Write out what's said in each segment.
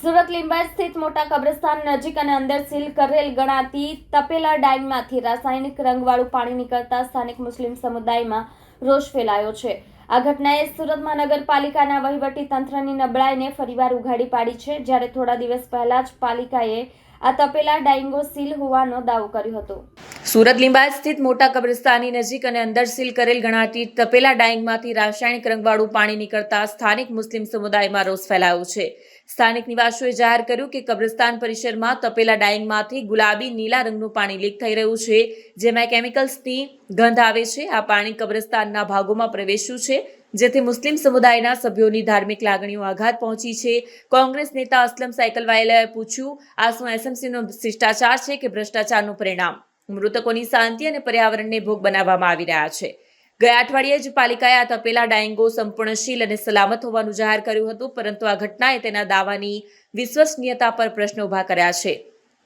સુરત લીંબા સ્થિત મોટા કબ્રસ્તાન નજીક અને અંદર સીલ કરેલ ગણાતી તપેલા ડાઈમમાંથી રાસાયણિક રંગવાળું પાણી નીકળતા સ્થાનિક મુસ્લિમ સમુદાયમાં રોષ ફેલાયો છે. આ ઘટનાએ સુરત મહાનગરપાલિકાના વહીવટી તંત્રની નબળાઈને ફરીવાર ઉઘાડી પાડી છે. જ્યારે થોડા દિવસ પહેલા જ પાલિકાએ આ તપેલા ડાઈંગો સીલ હોવાનો દાવો કર્યો હતો. સુરત લીંબાયત સ્થિત મોટા કબ્રસ્તાની નજીક અને અંદર સીલ કરેલ ગણાતી તપેલા ડાઈંગમાંથી રાસાયણિક રંગવાળું પાણી નીકળતા સ્થાનિક મુસ્લિમ સમુદાયમાં રોષ ફેલાયો છે. સ્થાનિક નિવાસીઓએ જાહેર કર્યું કે કબ્રસ્તાન પરિસરમાં તપેલા ડાઈંગમાંથી ગુલાબી, નીલા રંગનું પાણી લીક થઈ રહ્યું છે, જેમાં કેમિકલ્સની ગંધ આવે છે. આ પાણી કબ્રસ્તાનના ભાગોમાં પ્રવેશ્યું છે, જેથી મુસ્લિમ સમુદાયના સભ્યોની ધાર્મિક લાગણીઓ આઘાત પહોંચી છે. કોંગ્રેસ નેતા અસલમ સાયકલવાયલાએ પૂછ્યું, આ શું એસએમસીનો શિષ્ટાચાર છે કે ભ્રષ્ટાચારનું પરિણામ? મૃતકોની શાંતિ અને પર્યાવરણને ભોગ બનાવવામાં આવી રહ્યા છે. ગયા અઠવાડિયે જ પાલિકાએ આ તપેલા ડાયંગો સંપૂર્ણશીલ અને સલામત હોવાનું જાહેર કર્યું હતું, પરંતુ આ ઘટનાએ તેના દાવાની વિશ્વસનીયતા પર પ્રશ્ન ઊભા કર્યા છે.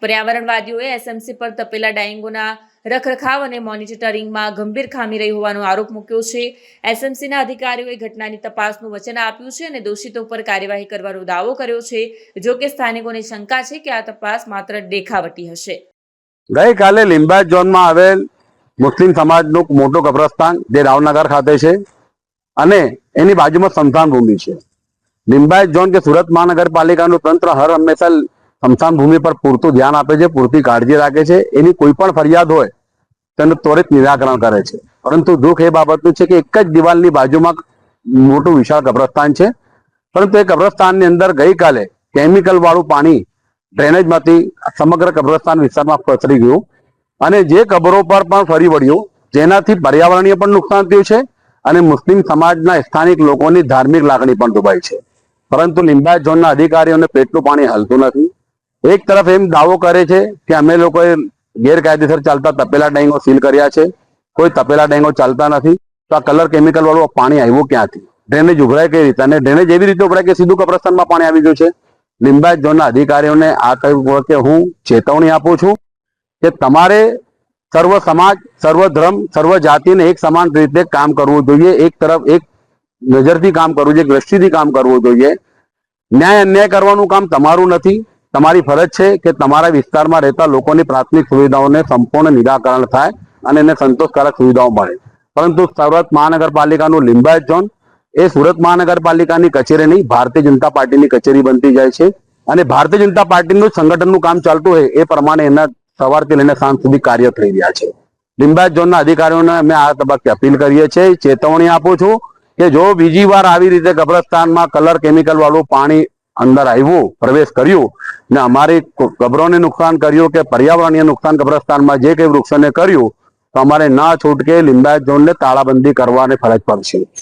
પર્યાવરણવાદીઓએ એસએમસી પર તપેલા ડાયંગોના રખરખાવ અને મોનિટરિંગમાં ગંભીર ખામી રહી હોવાનો આરોપ મૂક્યો છે. એસએમસીના અધિકારીઓએ ઘટનાની તપાસનું વચન આપ્યું છે અને દોષિતો પર કાર્યવાહી કરવાનો દાવો કર્યો છે. જો કે સ્થાનિકોને શંકા છે કે આ તપાસ માત્ર દેખાવટી હશે. ગઈકાલે લીંબાયત ઝોનમાં આવેલ મુસ્લિમ સમાજનું મોટું કબ્રસ્તાન જે રાવનગર ખાતે છે અને એની બાજુમાં સ્મશાન ભૂમિ છે. લીંબાયત ઝોન કે સુરત મહાનગરપાલિકાનું તંત્ર હર હંમેશા સ્મશાન ભૂમિ પર પૂરતું ધ્યાન આપે છે, પૂરતી કાળજી રાખે છે. એની કોઈ પણ ફરિયાદ હોય, તેનું ત્વરિત નિરાકરણ કરે છે. પરંતુ દુઃખ એ બાબતનું છે કે એક જ દિવાલની બાજુમાં મોટું વિશાળ કબ્રસ્તાન છે. પરંતુ એ કબ્રસ્તાનની અંદર ગઈકાલે કેમિકલ વાળું પાણી ડ્રેનેજમાંથી સમગ્ર કબ્રસ્તાન વિસ્તારમાં પસરી ગયું. અને જે કબરો પર પણ ફરી વળ્યું, જેનાથી પર્યાવરણીય પણ નુકસાન થયું છે અને મુસ્લિમ સમાજના સ્થાનિક લોકોની ધાર્મિક લાગણી પણ દુભાઈ છે. પરંતુ લિંબાયત ઝોનના અધિકારીઓને પેટનું પાણી હલતું નથી. એક તરફ એમ દાવો કરે છે કે અમે લોકોએ ગેરકાયદેસર ચાલતા તપેલા ડેંગો સીલ કર્યા છે. કોઈ તપેલા ડેંગો ચાલતા નથી. તો આ કલર કેમિકલ વાળું પાણી આવ્યું ક્યાંથી? ડ્રેનેજ ઉભરાય કઈ રીતે? અને ડ્રેનેજ એવી રીતે ઉભરાય કે સીધું કબ્રસ્તાનમાં પાણી આવી ગયું છે? લિંબાયત ઝોનના અધિકારીઓને આ કહ્યું કે હું ચેતવણી આપું છું કે તમારે સર્વ સમાજ, સર્વ ધર્મ, સર્વ જાતિને એક સમાન રીતે કામ કરવું જોઈએ, એક તરફ એક નજરથી કામ કરવું જોઈએ દ્રષ્ટિથી કામ કરવું જોઈએ. ન્યાય અન્યાય કરવાનું કામ તમારું નથી. તમારી ફરજ છે કે તમારા વિસ્તારમાં રહેતા લોકોની પ્રાથમિક સુવિધાઓને સંપૂર્ણ નિરાકરણ થાય અને એને સંતોષકારક સુવિધાઓ મળે. પરંતુ સુરત મહાનગરપાલિકાનું લિંબાયત ઝોન એ સુરત મહાનગરપાલિકાની કચેરી નહીં, ભારતીય જનતા પાર્ટીની કચેરી બનતી જાય છે. અને ભારતીય જનતા પાર્ટીનું સંગઠનનું કામ ચાલતું હોય એ પ્રમાણે એના સવારથી લઈને સાંજ સુધી કાર્ય થઈ રહ્યા છે. લિંબાયત ઝોનના અધિકારીઓને અમે આ તબક્કે અપીલ કરીએ છીએ, ચેતવણી આપું છું કે જો બીજી વાર આવી રીતે કબ્રસ્તાનમાં કલર કેમિકલ વાળું પાણી અંદર આવ્યું, પ્રવેશ કર્યું ને અમારી કબરોને નુકસાન કર્યું કે પર્યાવરણીય નુકસાન કબ્રસ્તાનમાં જે કંઈ વૃક્ષોને કર્યું, તો અમારે ના છૂટકે લિંબાયત ઝોનને તાળાબંધી કરવાની ફરજ પડશે.